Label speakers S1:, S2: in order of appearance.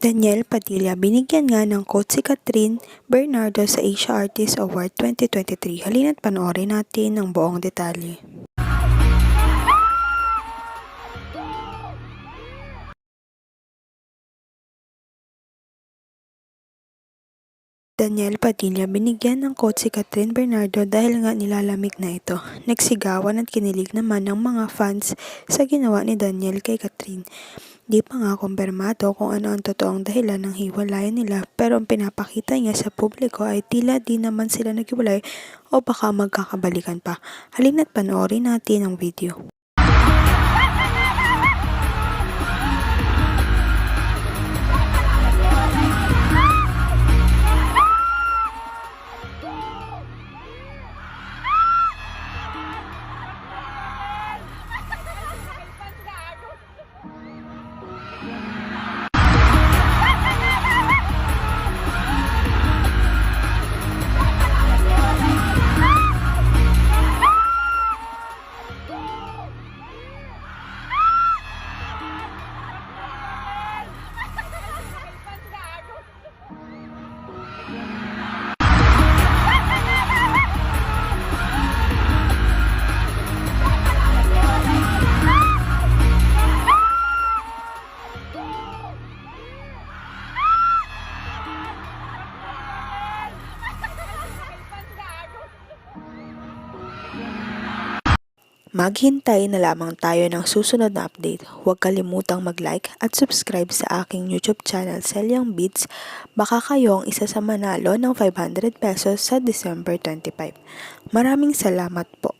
S1: Daniel Padilla binigyan nga ng quote si Catherine Bernardo sa Asia Artist Award 2023. Halina't panoorin natin ang buong detalye. Daniel Padilla binigyan ng quote si Catherine Bernardo dahil nga nilalamig na ito. Nagsigawan at kinilig naman ng mga fans sa ginawa ni Daniel kay Catherine. Di pa nga kumpirmado kung ano ang totoong dahilan ng hiwalayan nila pero ang pinapakita niya sa publiko ay tila di naman sila naghiwalay o baka magkakabalikan pa. Halina't panoorin natin ang video. Maghintay na lamang tayo ng susunod na update. Huwag kalimutang mag-like at subscribe sa aking YouTube channel Selyang Beats. Baka kayo ang isa sa manalo ng 500 pesos sa December 25. Maraming salamat po.